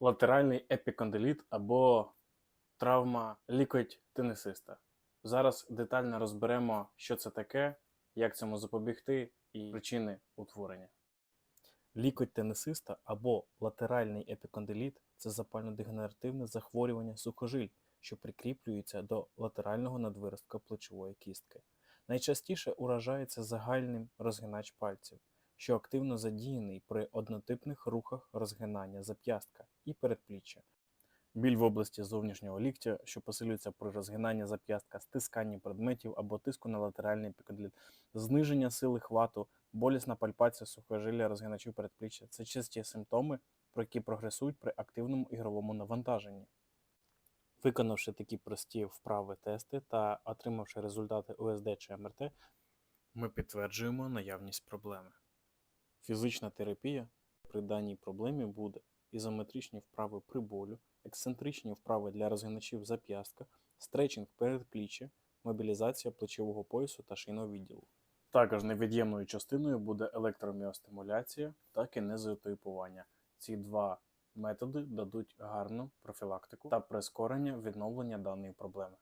латеральний епікондиліт або травма лікоть тенісиста. Зараз детально розберемо, що це таке, як цьому запобігти і причини утворення. Лікоть тенісиста або латеральний епікондиліт це запально-дегенеративне захворювання сухожиль, що прикріплюється до латерального надвиростка плечової кістки. Найчастіше уражається загальним розгинач пальців, що активно задіяний при однотипних рухах розгинання зап'ястка і передпліччя. Біль в області зовнішнього ліктя, що посилюється при розгинанні зап'ястка, стисканні предметів або тиску на латеральний епікондиліт, зниження сили хвату, болісна пальпація сухожилля розгиначів передпліччя це часті симптоми, про які прогресують при активному ігровому навантаженні. Виконавши такі прості вправи тести та отримавши результати УСД чи МРТ, ми підтверджуємо наявність проблеми. Фізична терапія при даній проблемі буде ізометричні вправи при болю, ексцентричні вправи для розгиначів зап'ястка, стретчинг передпліччя, мобілізація плечового поясу та шийного відділу. Також невід'ємною частиною буде електроміостимуляція та кинезіотипування. Ці два методи дадуть гарну профілактику та прискорення відновлення даної проблеми.